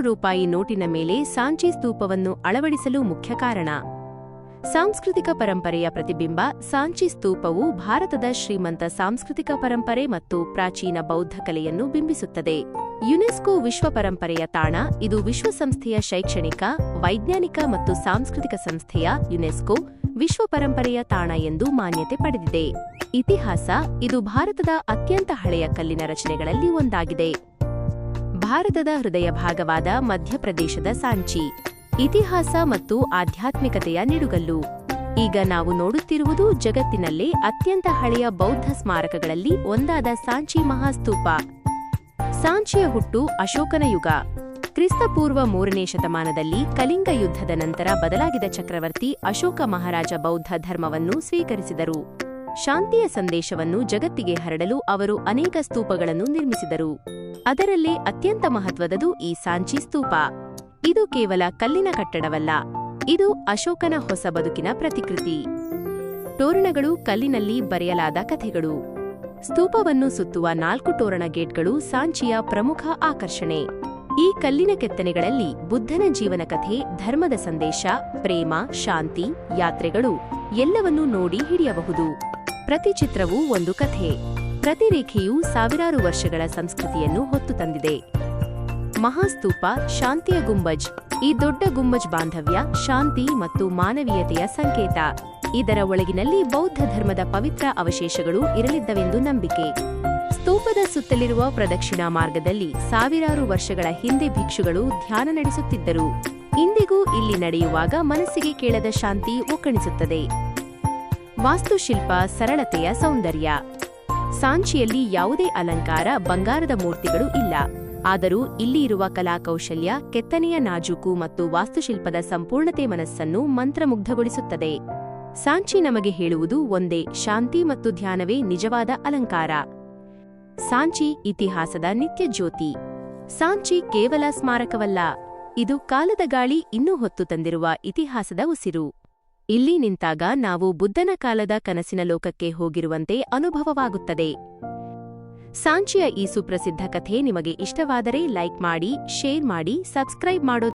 ರೂಪಾಯಿ ನೋಟಿನ ಮೇಲೆ ಸಾಂಚಿ ಸ್ತೂಪವನ್ನು ಅಳವಡಿಸಲು ಮುಖ್ಯ ಕಾರಣ. ಸಾಂಸ್ಕೃತಿಕ ಪರಂಪರೆಯ ಪ್ರತಿಬಿಂಬ ಸಾಂಚಿ ಸ್ತೂಪವು ಭಾರತದ ಶ್ರೀಮಂತ ಸಾಂಸ್ಕೃತಿಕ ಪರಂಪರೆ ಮತ್ತು ಪ್ರಾಚೀನ ಬೌದ್ಧ ಕಲೆಯನ್ನು ಬಿಂಬಿಸುತ್ತದೆ. ಯುನೆಸ್ಕೋ ವಿಶ್ವ ಪರಂಪರೆಯ ತಾಣ ಇದು ವಿಶ್ವಸಂಸ್ಥೆಯ ಶೈಕ್ಷಣಿಕ, ವೈಜ್ಞಾನಿಕ ಮತ್ತು ಸಾಂಸ್ಕೃತಿಕ ಸಂಸ್ಥೆಯ ಯುನೆಸ್ಕೋ ವಿಶ್ವ ಪರಂಪರೆಯ ತಾಣ ಎಂದು ಮಾನ್ಯತೆ ಪಡೆದಿದೆ. ಇತಿಹಾಸ ಇದು ಭಾರತದ ಅತ್ಯಂತ ಹಳೆಯ ಕಲ್ಲಿನ ರಚನೆಗಳಲ್ಲಿ ಒಂದಾಗಿದೆ. ಭಾರತದ ಹೃದಯ ಭಾಗವಾದ ಮಧ್ಯಪ್ರದೇಶದ ಸಾಂಚಿ. ಇತಿಹಾಸ ಮತ್ತು ಆಧ್ಯಾತ್ಮಿಕತೆಯ ನಿಡುಗಲ್ಲು. ಈಗ ನಾವು ನೋಡುತ್ತಿರುವುದು ಜಗತ್ತಿನಲ್ಲೇ ಅತ್ಯಂತ ಹಳೆಯ ಬೌದ್ಧ ಸ್ಮಾರಕಗಳಲ್ಲಿ ಒಂದಾದ ಸಾಂಚಿ ಮಹಾಸ್ತೂಪ. ಸಾಂಚಿಯ ಹುಟ್ಟು ಅಶೋಕನ ಯುಗ. ಕ್ರಿಸ್ತಪೂರ್ವ ಮೂರನೇ ಶತಮಾನದಲ್ಲಿ ಕಲಿಂಗ ಯುದ್ಧದ ನಂತರ ಬದಲಾಗಿದ ಚಕ್ರವರ್ತಿ ಅಶೋಕ ಮಹಾರಾಜ ಬೌದ್ಧ ಧರ್ಮವನ್ನು ಸ್ವೀಕರಿಸಿದರು. ಶಾಂತಿಯ ಸಂದೇಶವನ್ನು ಜಗತ್ತಿಗೆ ಹರಡಲು ಅವರು ಅನೇಕ ಸ್ತೂಪಗಳನ್ನು ನಿರ್ಮಿಸಿದರು. ಅದರಲ್ಲೇ ಅತ್ಯಂತ ಮಹತ್ವದದು ಈ ಸಾಂಚಿ ಸ್ತೂಪ. ಇದು ಕೇವಲ ಕಲ್ಲಿನ ಕಟ್ಟಡವಲ್ಲ, ಇದು ಅಶೋಕನ ಹೊಸ ಬದುಕಿನ ಪ್ರತಿಕೃತಿ. ತೋರಣಗಳು ಕಲ್ಲಿನಲ್ಲಿ ಬರೆಯಲಾದ ಕಥೆಗಳು. ಸ್ತೂಪವನ್ನು ಸುತ್ತುವ ನಾಲ್ಕು ತೋರಣ ಗೇಟ್ಗಳು ಸಾಂಚಿಯ ಪ್ರಮುಖ ಆಕರ್ಷಣೆ. ಈ ಕಲ್ಲಿನ ಕೆತ್ತನೆಗಳಲ್ಲಿ ಬುದ್ಧನ ಜೀವನ ಕಥೆ, ಧರ್ಮದ ಸಂದೇಶ, ಪ್ರೇಮ, ಶಾಂತಿ, ಯಾತ್ರೆಗಳು ಎಲ್ಲವನ್ನೂ ನೋಡಿ ಹಿಡಿಯಬಹುದು. ಪ್ರತಿ ಚಿತ್ರವೂ ಒಂದು ಕಥೆ. ಪ್ರತಿ ರೇಖೆಯೂ ಸಾವಿರಾರು ವರ್ಷಗಳ ಸಂಸ್ಕೃತಿಯನ್ನು ಹೊತ್ತು ತಂದಿದೆ. ಮಹಾಸ್ತೂಪ, ಶಾಂತಿಯ ಗುಂಬಜ್, ಈ ದೊಡ್ಡ ಗುಂಬಜ್ ಬಾಂಧವ್ಯ ಶಾಂತಿ ಮತ್ತು ಮಾನವೀಯತೆಯ ಸಂಕೇತ. ಇದರ ಒಳಗಿನಲ್ಲಿ ಬೌದ್ಧ ಧರ್ಮದ ಪವಿತ್ರ ಅವಶೇಷಗಳು ಇರಲಿದ್ದವೆಂದು ನಂಬಿಕೆ. ಸ್ತೂಪದ ಸುತ್ತಲಿರುವ ಪ್ರದಕ್ಷಿಣಾ ಮಾರ್ಗದಲ್ಲಿ ಸಾವಿರಾರು ವರ್ಷಗಳ ಹಿಂದೆ ಭಿಕ್ಷುಗಳು ಧ್ಯಾನ ನಡೆಸುತ್ತಿದ್ದರು. ಇಂದಿಗೂ ಇಲ್ಲಿ ನಡೆಯುವಾಗ ಮನಸ್ಸಿಗೆ ಕೇಳದ ಶಾಂತಿ ಒಕ್ಕಣಿಸುತ್ತದೆ. ವಾಸ್ತುಶಿಲ್ಪ ಸರಳತೆಯ ಸೌಂದರ್ಯ. ಸಾಂಚಿಯಲ್ಲಿ ಯಾವುದೇ ಅಲಂಕಾರ ಬಂಗಾರದ ಮೂರ್ತಿಗಳು ಇಲ್ಲ. ಆದರೂ ಇಲ್ಲಿ ಇರುವ ಕಲಾಕೌಶಲ್ಯ ಕೆತ್ತನೆಯ ನಾಜೂಕು ಮತ್ತು ವಾಸ್ತುಶಿಲ್ಪದ ಸಂಪೂರ್ಣತೆ ಮನಸ್ಸನ್ನು ಮಂತ್ರಮುಗ್ಧಗೊಳಿಸುತ್ತದೆ. ಸಾಂಚಿ ನಮಗೆ ಹೇಳುವುದು ಒಂದೇ ಶಾಂತಿ ಮತ್ತು ಧ್ಯಾನವೇ ನಿಜವಾದ ಅಲಂಕಾರ. ಸಾಂಚಿ ಇತಿಹಾಸದ ನಿತ್ಯ ಜ್ಯೋತಿ ಸಾಂಚಿ ಕೇವಲ ಸ್ಮಾರಕವಲ್ಲ, ಇದು ಕಾಲದ ಗಾಳಿ ಇನ್ನೂ ಹೊತ್ತು ತಂದಿರುವ ಇತಿಹಾಸದ ಉಸಿರು. ಇಲ್ಲಿ ನಿಂತಾಗ ನಾವು ಬುದ್ಧನ ಕಾಲದ ಕನಸಿನ ಲೋಕಕ್ಕೆ ಹೋಗಿರುವಂತೆ ಅನುಭವವಾಗುತ್ತದೆ. ಸಾಂಚಿಯ ಈ ಸುಪ್ರಸಿದ್ಧ ಕಥೆ ನಿಮಗೆ ಇಷ್ಟವಾದರೆ ಲೈಕ್ ಮಾಡಿ, ಶೇರ್ ಮಾಡಿ, ಸಬ್ಸ್ಕ್ರೈಬ್ ಮಾಡೋ